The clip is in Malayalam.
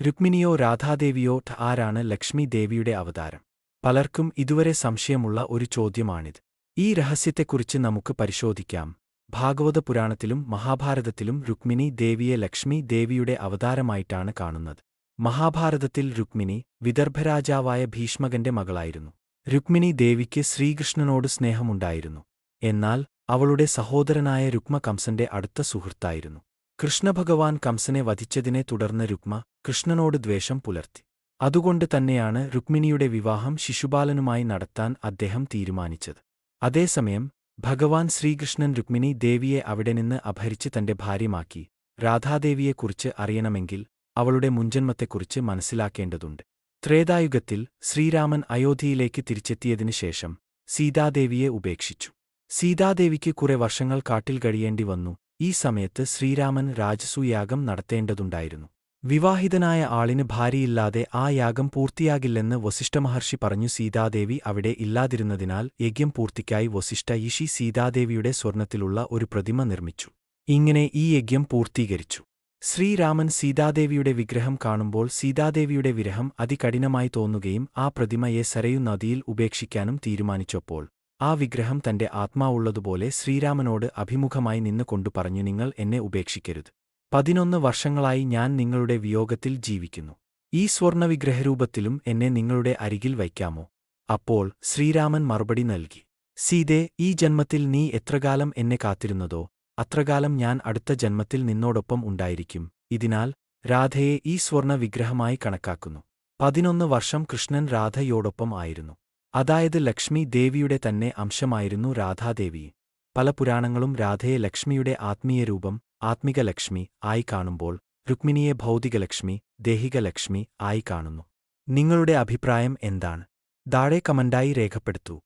രുക്മിണിയോ രാധാദേവിയോ ആരാണ് ലക്ഷ്മി ദേവിയുടെ അവതാരം? പലർക്കും ഇതുവരെ സംശയമുള്ള ഒരു ചോദ്യമാണിത്. ഈ രഹസ്യത്തെക്കുറിച്ച് നമുക്ക് പരിശോധിക്കാം. ഭാഗവത പുരാണത്തിലും മഹാഭാരതത്തിലും രുക്മിണി ദേവിയെ ലക്ഷ്മി ദേവിയുടെ അവതാരമായിട്ടാണ് കാണുന്നത്. മഹാഭാരതത്തിൽ രുക്മിണി വിദർഭരാജാവായ ഭീഷ്മകന്റെ മകളായിരുന്നു. രുക്മിണി ദേവിക്ക് ശ്രീകൃഷ്ണനോട് സ്നേഹമുണ്ടായിരുന്നു. എന്നാൽ അവളുടെ സഹോദരനായ രുക്മ കംസന്റെ അടുത്ത സുഹൃത്തായിരുന്നു. കൃഷ്ണഭഗവാൻ കംസനെ വധിച്ചതിനെ തുടർന്ന് രുക്മ കൃഷ്ണനോട് ദ്വേഷം പുലർത്തി. അതുകൊണ്ട് തന്നെയാണ് രുക്മിണിയുടെ വിവാഹം ശിശുപാലനുമായി നടത്താൻ അദ്ദേഹം തീരുമാനിച്ചത്. അതേസമയം ഭഗവാൻ ശ്രീകൃഷ്ണൻ രുക്മിണി ദേവിയെ അവിടെ നിന്ന് അപഹരിച്ച് തന്റെ ഭാര്യമാക്കി രാധാദേവിയെക്കുറിച്ച് അറിയണമെങ്കിൽ അവളുടെ മുൻജന്മത്തെക്കുറിച്ച് മനസ്സിലാക്കേണ്ടതുണ്ട്. ത്രേതായുഗത്തിൽ ശ്രീരാമൻ അയോധ്യയിലേക്ക് തിരിച്ചെത്തിയതിനു ശേഷം സീതാദേവിയെ ഉപേക്ഷിച്ചു. സീതാദേവിക്ക് കുറെ വർഷങ്ങൾ കാട്ടിൽ കഴിയേണ്ടി വന്നു. ഈ സമയത്ത് ശ്രീരാമൻ രാജസൂയാഗം നടത്തേണ്ടതുണ്ടായിരുന്നു. വിവാഹിതനായ ആളിന് ഭാര്യയില്ലാതെ ആ യാഗം പൂർത്തിയാകില്ലെന്ന് വസിഷ്ഠമഹർഷി പറഞ്ഞു സീതാദേവി അവിടെ ഇല്ലാതിരുന്നതിനാൽ യജ്ഞം പൂർത്തിക്കായി വസിഷ്ഠ യിഷി സീതാദേവിയുടെ സ്വർണത്തിലുള്ള ഒരു പ്രതിമ നിർമ്മിച്ചു. ഇങ്ങനെ ഈ യജ്ഞം പൂർത്തീകരിച്ചു. ശ്രീരാമൻ സീതാദേവിയുടെ വിഗ്രഹം കാണുമ്പോൾ സീതാദേവിയുടെ വിരഹം അതികഠിനമായി തോന്നുകയും ആ പ്രതിമയെ സരയു നദിയിൽ ഉപേക്ഷിക്കാനും തീരുമാനിച്ചപ്പോൾ ആ വിഗ്രഹം തന്റെ ആത്മാവുള്ളതുപോലെ ശ്രീരാമനോട് അഭിമുഖമായി നിന്നുകൊണ്ടു പറഞ്ഞു നിങ്ങൾ എന്നെ ഉപേക്ഷിക്കരുത്. പതിനൊന്ന് വർഷങ്ങളായി ഞാൻ നിങ്ങളുടെ വിയോഗത്തിൽ ജീവിക്കുന്നു. ഈ സ്വർണവിഗ്രഹരൂപത്തിലും എന്നെ നിങ്ങളുടെ അരികിൽ വയ്ക്കാമോ? അപ്പോൾ ശ്രീരാമൻ മറുപടി നൽകി സീതേ ഈ ജന്മത്തിൽ നീ എത്രകാലം എന്നെ കാത്തിരുന്നതോ അത്രകാലം ഞാൻ അടുത്ത ജന്മത്തിൽ നിന്നോടൊപ്പം ഉണ്ടായിരിക്കും. ഇതിനാൽ രാധയെ ഈ സ്വർണ വിഗ്രഹമായി കണക്കാക്കുന്നു. പതിനൊന്ന് വർഷം കൃഷ്ണൻ രാധയോടൊപ്പം ആയിരുന്നു. അതായത് ലക്ഷ്മി ദേവിയുടെ തന്നെ അംശമായിരുന്നു രാധാദേവി. പല പുരാണങ്ങളും രാധയെ ലക്ഷ്മിയുടെ ആത്മീയരൂപം ആത്മിക ലക്ഷ്മി ആയി കാണുമ്പോൾ രുക്മിണിയെ ഭൗതികലക്ഷ്മി ദേഹികലക്ഷ്മി ആയി കാണുന്നു. നിങ്ങളുടെ അഭിപ്രായം എന്താണ്? താഴെ കമന്റായി രേഖപ്പെടുത്തൂ.